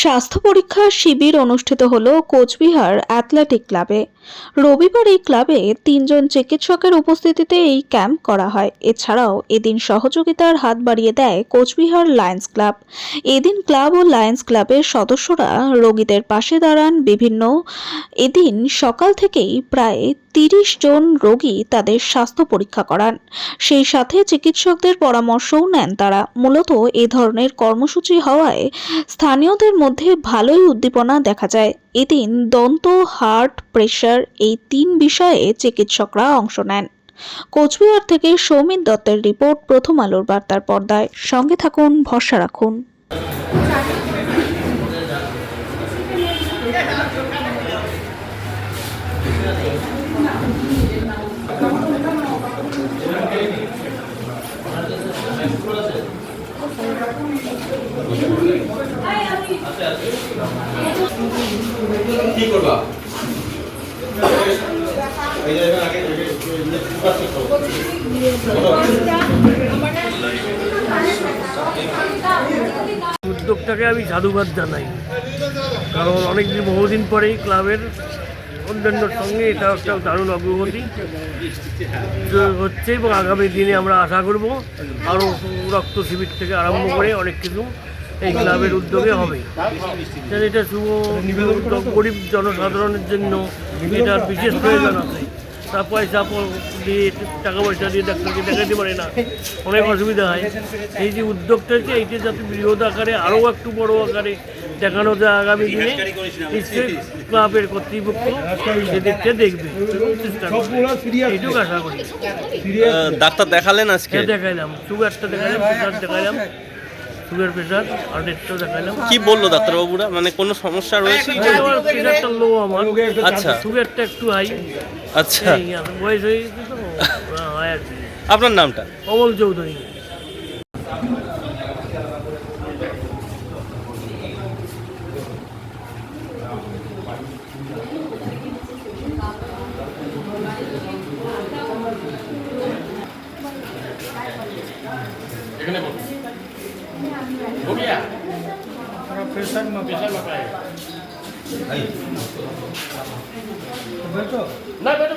স্বাস্থ্য পরীক্ষা শিবির অনুষ্ঠিত হল কোচবিহার অ্যাথলেটিক ক্লাবে। রবিবার এই ক্লাবে তিনজন চিকিৎসকের উপস্থিতিতে এই ক্যাম্প করা হয়। এছাড়াও এদিন সহযোগিতার হাত বাড়িয়ে দেয় কোচবিহার লায়ন্স ক্লাব। এদিন ক্লাব ও লায়ন্স ক্লাবের সদস্যরা রোগীদের পাশে দাঁড়ান। বিভিন্ন এদিন সকাল থেকেই প্রায় তিরিশ জন রোগী তাদের স্বাস্থ্য পরীক্ষা করান। সেই সাথে চিকিৎসকদের পরামর্শও নেন তারা। মূলত এ ধরনের কর্মসূচি হওয়ায় স্থানীয়দের মধ্যে ভালোই উদ্দীপনা দেখা যায়। এদিন দন্ত, হার্ট, প্রেশার এই তিন বিষয়ে চিকিৎসকরা অংশ নেন। কোচবিহার থেকে সৌমিত দত্তের রিপোর্ট প্রথম আলোর বার্তার পর্দায়। সঙ্গে থাকুন, ভরসা রাখুন। কি করবা? উদ্যোগটাকে আমি সাধুবাদ জানাই। কারণ অনেকদিন, বহুদিন পরেই ক্লাবের অন্যান্যর সঙ্গে এটা একটা দারুণ অগ্রগতি। হচ্ছে এবং আগামী দিনে আমরা আশা করব আরও রক্ত শিবির থেকে আরম্ভ করে অনেক কিছু। এই ক্লাবের উদ্যোগে হবে। এটা শুভ উদ্যোগ গরিব জনসাধারণের জন্য এটার বিশেষ প্রয়োজন আছে। তা পয়সা দিয়ে টাকা পয়সা দিয়ে ডাক্তারকে দেখাতে পারে না। অনেক অসুবিধা হয়। এই যে উদ্যোগটা হচ্ছে এইটা যাতে বৃহৎ আকারে আরও একটু বড় আকারে দেখানো যায় আগামী দিনে নিশ্চয়ই ক্লাবের কর্তৃপক্ষ সেদিকটা দেখবে। এইটুকু আশা করি। ডাক্তার দেখালেন আজকে? এটা দেখাইলাম। সুগারটা প্রেশার দেখাইলাম। সুগার প্রেশার আর ডেটটাও দেখালাম কি বলল ডাক্তারবাবুরা? মানে কোনো সমস্যা রয়েছে? প্রেশারটা লো আমার আচ্ছা। সুগারটা একটু হাই আচ্ছা। বয়স হয়ে গেছে তো আপনার নামটা? অমল চৌধুরী। এখানে বলুন। भैया प्रेसरमा प्रेसरमा पाए बेटो ना बेटो